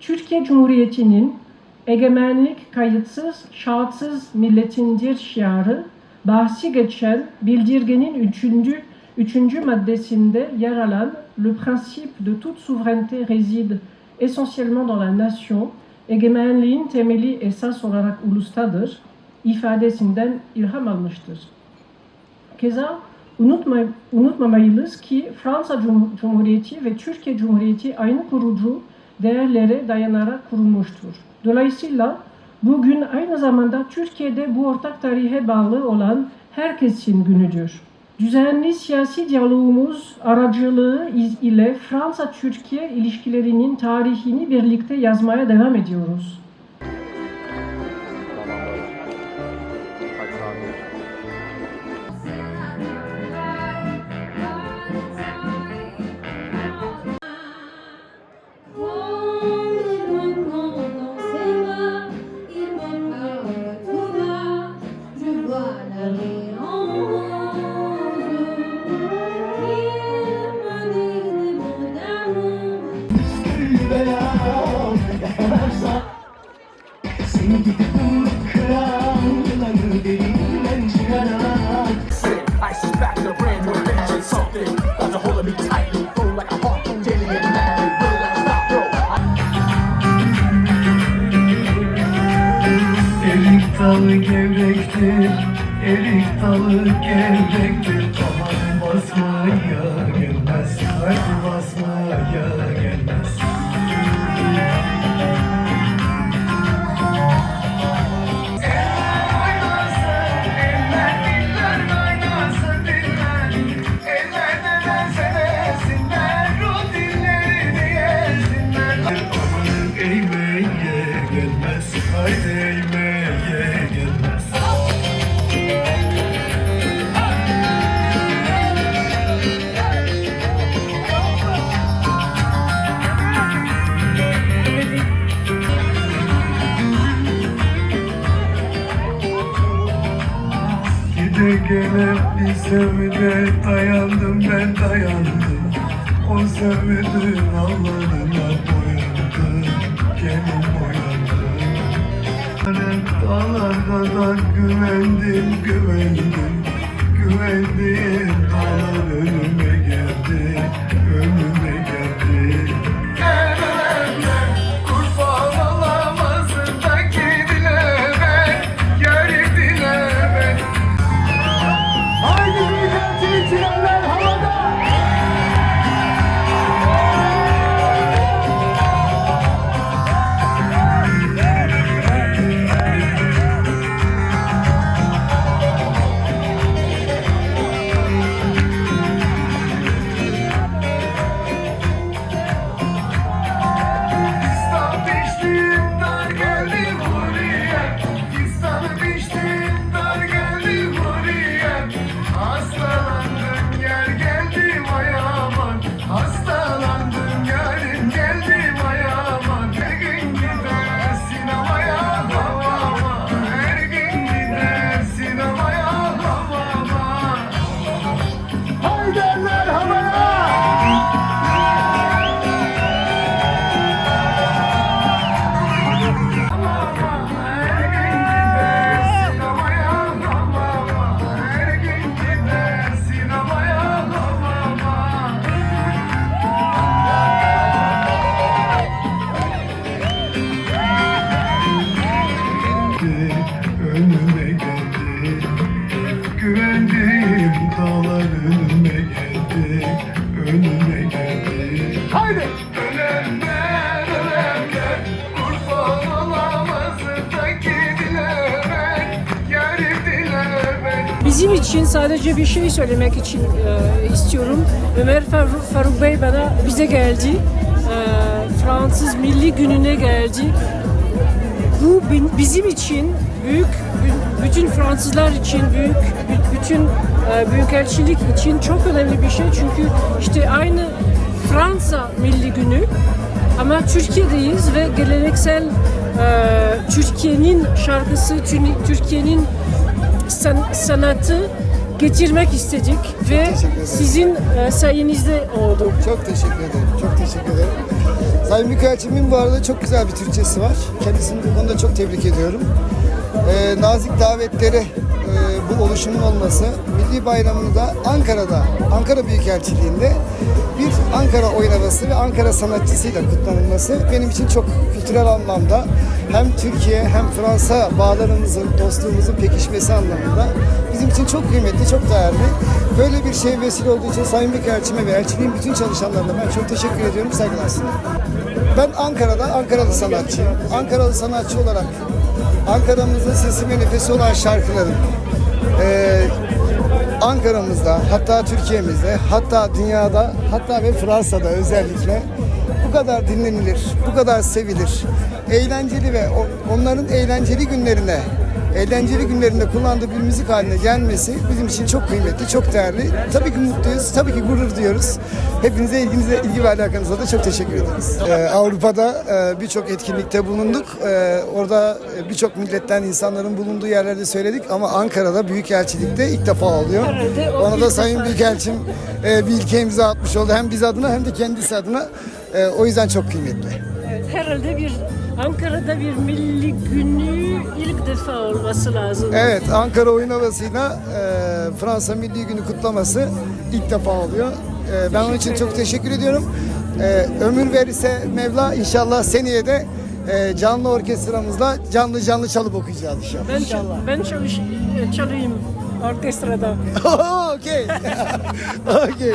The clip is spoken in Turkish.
Türkiye Cumhuriyeti'nin egemenlik kayıtsız, şartsız milletindir şiarı, bahsi geçen bildirgenin üçüncü, üçüncü maddesinde yer alan le principe de toute souveraineté réside essentiellement dans la nation, egemenliğin temeli esas olarak ulustadır, ifadesinden ilham almıştır. Keza unutma, unutmamalıyız ki Fransa Cum- Cumhuriyeti ve Türkiye Cumhuriyeti aynı kurucu değerlere dayanarak kurulmuştur. Dolayısıyla bugün aynı zamanda Türkiye'de bu ortak tarihe bağlı olan herkesin günüdür. Düzenli siyasi diyalogumuz aracılığı ile Fransa-Türkiye ilişkilerinin tarihini birlikte yazmaya devam ediyoruz. Dalı gevrektir Erik dalı gevrektir. Aman basmaya gelmez Hadi basmaya gelmez. Haydi Gide gele bir sevde dayandım ben dayandım. O sevmedin Allah'ına boyandım Gelin boyandım Dağlar kadar güvendim güvendim. Güvendim dağlar önüme geldi Önüme Önüme geldi Güvendiğim dağlar önüme geldi Önüme geldi Haydi! Ölenler, Kurban Bizim için sadece bir şey söylemek için e, istiyorum. Ömer Faruk, Faruk Bey bana bize geldi. E, Fransız Milli Günü'ne geldi. Bizim için büyük, bü- bütün Fransızlar için büyük, bü- bütün e, büyükelçilik için çok önemli bir şey. Çünkü işte aynı Fransa Milli Günü ama Türkiye'deyiz ve geleneksel e, Türkiye'nin şarkısı, Tür- Türkiye'nin san- sanatı getirmek istedik ve teşekkür ederim. sizin e, sayenizde oldu. Çok teşekkür ederim. Çok teşekkür ederim. Sayın Büyükelçimin bu arada çok güzel bir Türkçesi var. Kendisini bu konuda çok tebrik ediyorum. Ee, nazik davetleri e, bu oluşumun olması, Milli Bayramı'nı da Ankara'da, Ankara Büyükelçiliği'nde bir Ankara oyun ve Ankara sanatçısıyla kutlanılması benim için çok kültürel anlamda hem Türkiye hem Fransa bağlarımızın, dostluğumuzun pekişmesi anlamında bizim için çok kıymetli, çok değerli. Böyle bir şey vesile olduğu için Sayın Büyükelçime ve elçiliğin bütün çalışanlarına ben çok teşekkür ediyorum, saygılar sunuyorum. Ben Ankara'da Ankaralı sanatçıyım. Ankaralı sanatçı olarak Ankara'mızın sesi ve nefesi olan şarkıların eee, Ankara'mızda, hatta Türkiye'mizde, hatta dünyada, hatta ve Fransa'da özellikle bu kadar dinlenilir, bu kadar sevilir, eğlenceli ve onların eğlenceli günlerine, eğlenceli günlerinde kullandığı bir müzik haline gelmesi bizim için çok kıymetli, çok değerli. Tabii ki mutluyuz, tabii ki gurur duyuyoruz. Hepinize ilginize, ilgi ve alakanıza da çok teşekkür ederiz. Ee, Avrupa'da e, birçok etkinlikte bulunduk. Ee, orada e, birçok milletten insanların bulunduğu yerlerde söyledik ama Ankara'da Büyükelçilik'te ilk defa oluyor. Ona da Sayın. Büyükelçim e, bir ilke imza atmış oldu. Hem biz adına hem de kendisi adına. E, o yüzden çok kıymetli. Evet, herhalde bir Ankara'da bir milli günü ilk defa olması lazım. Evet, Ankara oyun havasıyla e, Fransa Milli Günü kutlaması ilk defa oluyor. E, ben onun için çok teşekkür ediyorum. E, ömür verirse Mevla inşallah seneye de e, canlı orkestramızla canlı canlı çalıp okuyacağız inşallah. Ben, ben çalış, çalayım orkestrada. Okey. Okey.